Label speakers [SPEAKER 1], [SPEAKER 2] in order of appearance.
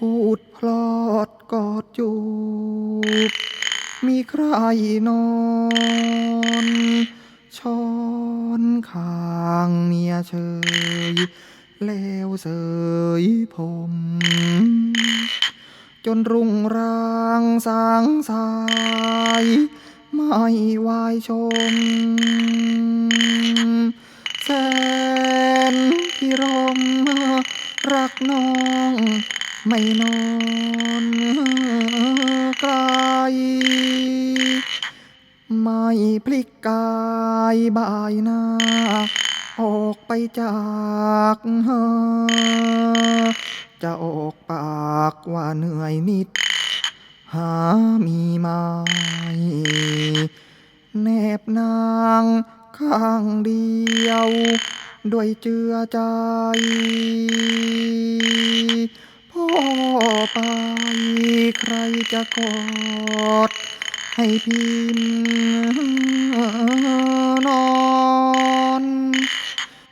[SPEAKER 1] พูดพลอดกอดจูบ มีใครนอนช้อนข้างเมียเฉยแล้วเสยผม จนรุ่งรางสางสาย ไม่วายชมแสนพิรมรักน้อง ไม่นอนไกลไม่พลิกกายบายหน้า ออกไปจากหจะออกปากว่าเหนื่อยนิด หามีไหมแนบนางข้างเดียว ด้วยเจือใจ ไป ใครจะกอดให้พิมพ์